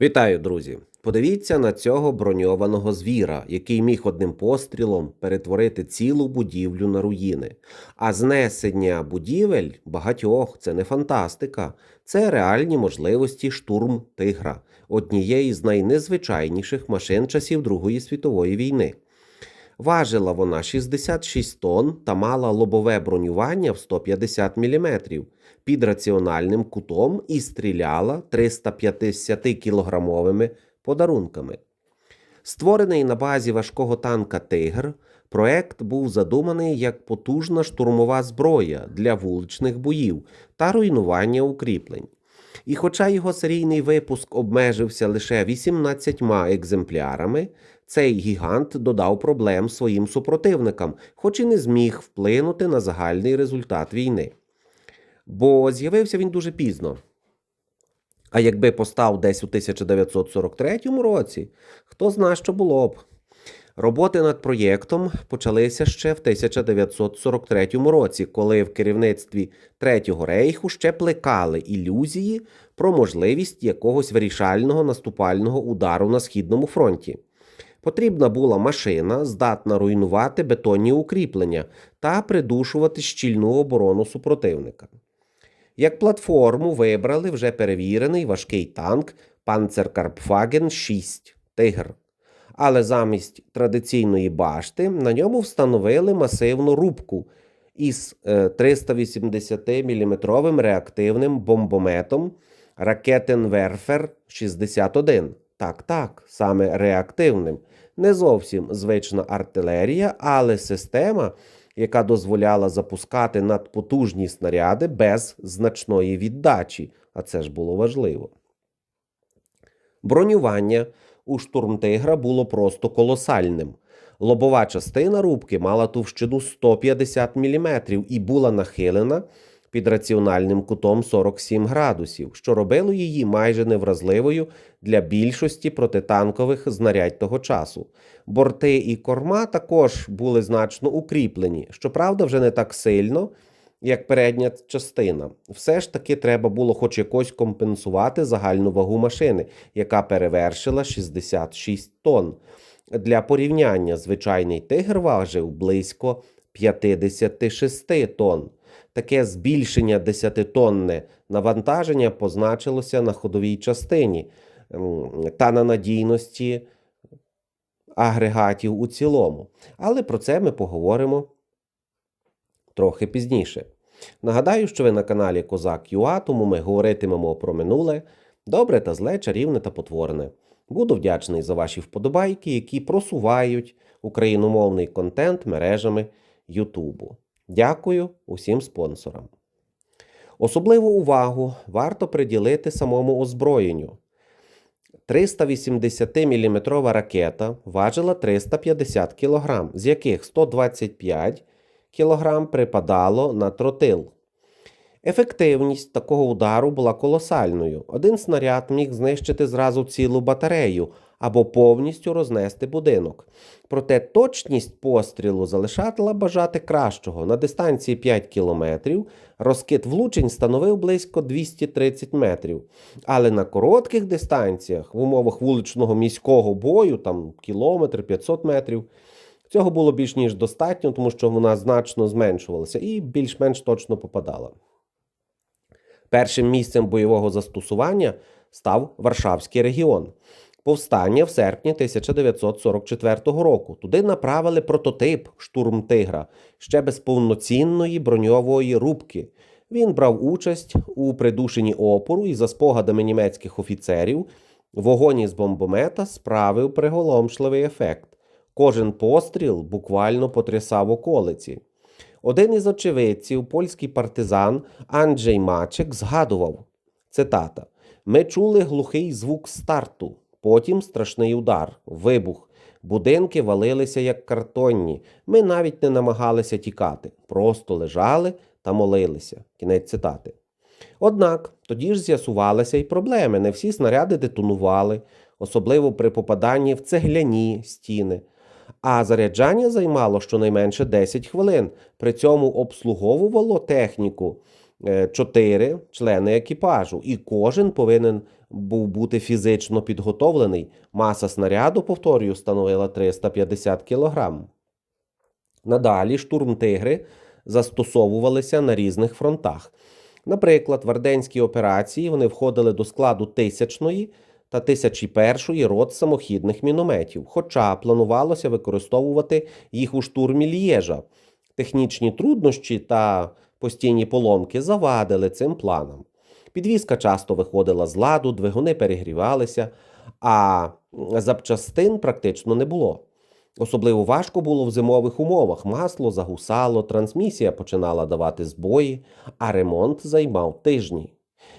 Вітаю, друзі! Подивіться на цього броньованого звіра, який міг одним пострілом перетворити цілу будівлю на руїни. А знесення будівель багатьох це не фантастика, це реальні можливості штурм тигра, однієї з найнезвичайніших машин часів Другої світової війни. Важила вона 66 тонн та мала лобове бронювання в 150 мм під раціональним кутом і стріляла 350-кілограмовими подарунками. Створений на базі важкого танка Тигр, проект був задуманий як потужна штурмова зброя для вуличних боїв та руйнування укріплень. І хоча його серійний випуск обмежився лише 18 екземплярами, цей гігант додав проблем своїм супротивникам, хоч і не зміг вплинути на загальний результат війни. Бо з'явився він дуже пізно. А якби постав десь у 1943 році, хто зна, що було б. Роботи над проєктом почалися ще в 1943 році, коли в керівництві Третього рейху ще плекали ілюзії про можливість якогось вирішального наступального удару на східному фронті. Потрібна була машина, здатна руйнувати бетонні укріплення та придушувати щільну оборону супротивника. Як платформу вибрали вже перевірений важкий танк Panzerkampfwagen 6 Тигр. Але замість традиційної башти на ньому встановили масивну рубку із 380-мм реактивним бомбометом Raketenwerfer 61. Так, так, саме реактивним. Не зовсім звична артилерія, але система, яка дозволяла запускати надпотужні снаряди без значної віддачі, а це ж було важливо. Бронювання у штурмтигра було просто колосальним. Лобова частина рубки мала товщину 150 мм і була нахилена під раціональним кутом 47 градусів, що робило її майже невразливою для більшості протитанкових знарядь того часу. Борти і корма також були значно укріплені, щоправда, вже не так сильно, як передня частина. Все ж таки треба було хоч якось компенсувати загальну вагу машини, яка перевершила 66 тонн. Для порівняння звичайний тигр важив близько 56 тонн. Таке збільшення 10-тонне навантаження позначилося на ходовій частині та на надійності агрегатів у цілому. Але про це ми поговоримо трохи пізніше. Нагадаю, що ви на каналі Козак Юа, тому ми говоритимемо про минуле, добре та зле, чарівне та потворне. Буду вдячний за ваші вподобайки, які просувають україномовний контент мережами Ютубу. Дякую усім спонсорам. Особливу увагу варто приділити самому озброєнню. 380-мм ракета важила 350 кг, з яких 125 кг припадало на тротил. Ефективність такого удару була колосальною. Один снаряд міг знищити зразу цілу батарею або повністю рознести будинок. Проте точність пострілу залишала бажати кращого. На дистанції 5 кілометрів розкид влучень становив близько 230 метрів. Але на коротких дистанціях, в умовах вуличного міського бою, там кілометр 500 метрів, цього було більш ніж достатньо, тому що вона значно зменшувалася і більш-менш точно попадала. Першим місцем бойового застосування став Варшавський регіон. Повстання в серпні 1944 року. Туди направили прототип штурм тигра ще без повноцінної броньової рубки. Він брав участь у придушенні опору і, за спогадами німецьких офіцерів, вогонь із бомбомета справив приголомшливий ефект. Кожен постріл буквально потрясав околиці. Один із очевидців, польський партизан Анджей Мачек, згадував цитата: Ми чули глухий звук старту, потім страшний удар, вибух. Будинки валилися як картонні. Ми навіть не намагалися тікати, просто лежали та молилися. Кінець цитати. Однак тоді ж з'ясувалися й проблеми. Не всі снаряди детонували, особливо при попаданні в цегляні стіни а заряджання займало щонайменше 10 хвилин. При цьому обслуговувало техніку 4 члени екіпажу, і кожен повинен був бути фізично підготовлений. Маса снаряду, повторюю, становила 350 кг. Надалі штурм-тигри застосовувалися на різних фронтах. Наприклад, в Арденській операції вони входили до складу тисячної та 1001 рот самохідних мінометів, хоча планувалося використовувати їх у штурмі Лєжа. Технічні труднощі та постійні поломки завадили цим планам. Підвізка часто виходила з ладу, двигуни перегрівалися, а запчастин практично не було. Особливо важко було в зимових умовах. Масло загусало, трансмісія починала давати збої, а ремонт займав тижні.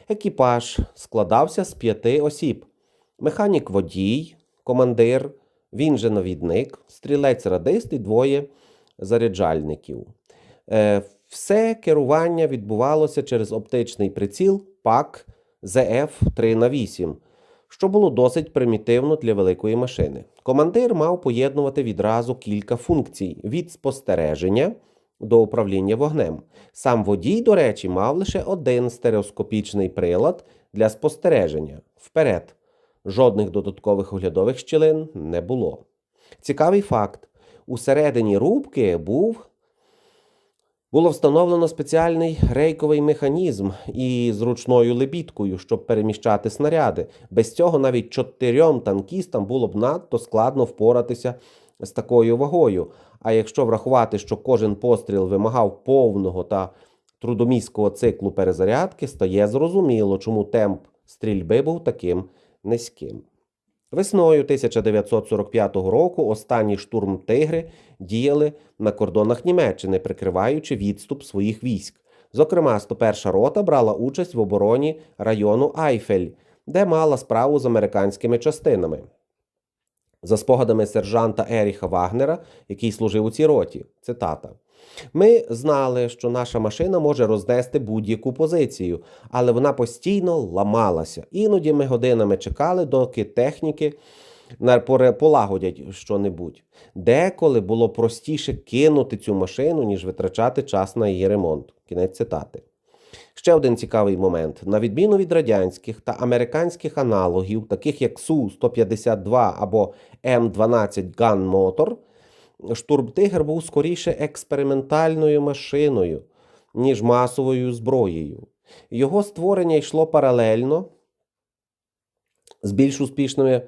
Екіпаж складався з п'яти осіб: механік водій, командир, він же навідник, стрілець-радист і двоє заряджальників. Е, Все керування відбувалося через оптичний приціл ПАК ЗФ 3 на 8 що було досить примітивно для великої машини. Командир мав поєднувати відразу кілька функцій від спостереження до управління вогнем. Сам водій, до речі, мав лише один стереоскопічний прилад для спостереження вперед. Жодних додаткових оглядових щілин не було. Цікавий факт: усередині рубки був було встановлено спеціальний рейковий механізм із зручною лебідкою, щоб переміщати снаряди. Без цього навіть чотирьом танкістам було б надто складно впоратися з такою вагою. А якщо врахувати, що кожен постріл вимагав повного та трудоміського циклу перезарядки, стає зрозуміло, чому темп стрільби був таким низьким. Весною 1945 року останній штурм тигри діяли на кордонах Німеччини, прикриваючи відступ своїх військ. Зокрема, 101 рота брала участь в обороні району Айфель, де мала справу з американськими частинами. За спогадами сержанта Еріха Вагнера, який служив у цій роті, цитата. Ми знали, що наша машина може рознести будь-яку позицію, але вона постійно ламалася. Іноді ми годинами чекали, доки техніки полагодять що-небудь. Деколи було простіше кинути цю машину, ніж витрачати час на її ремонт. Кінець цитати. Ще один цікавий момент: на відміну від радянських та американських аналогів, таких як Су-152 або М12 Gun Motor, штурм-тигр був скоріше експериментальною машиною, ніж масовою зброєю. Його створення йшло паралельно з більш успішними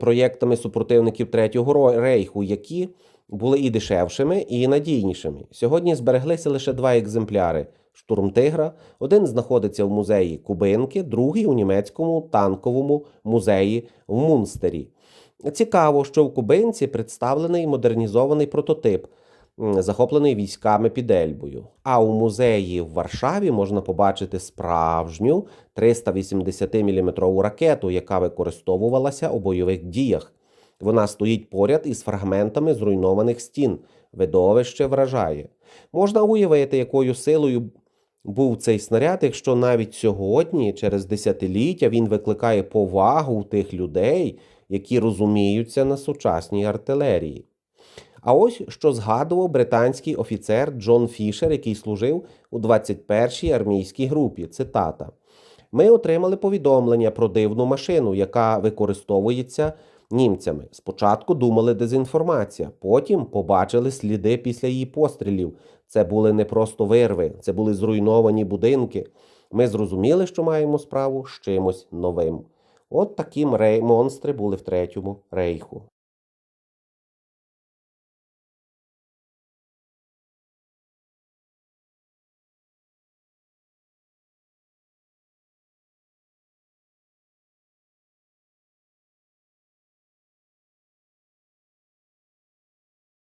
проєктами супротивників Третього рейху, які були і дешевшими, і надійнішими. Сьогодні збереглися лише два екземпляри штурмтигра. Один знаходиться в музеї Кубинки, другий у німецькому танковому музеї в Мунстері. Цікаво, що в Кубинці представлений модернізований прототип, захоплений військами під Ельбою. А у музеї в Варшаві можна побачити справжню 380-мм ракету, яка використовувалася у бойових діях. Вона стоїть поряд із фрагментами зруйнованих стін. Видовище вражає. Можна уявити, якою силою був цей снаряд, якщо навіть сьогодні, через десятиліття, він викликає повагу у тих людей, які розуміються на сучасній артилерії. А ось що згадував британський офіцер Джон Фішер, який служив у 21-й армійській групі. Цитата: Ми отримали повідомлення про дивну машину, яка використовується німцями. Спочатку думали дезінформація, потім побачили сліди після її пострілів. Це були не просто вирви, це були зруйновані будинки. Ми зрозуміли, що маємо справу з чимось новим. От такі монстри були в третьому рейху.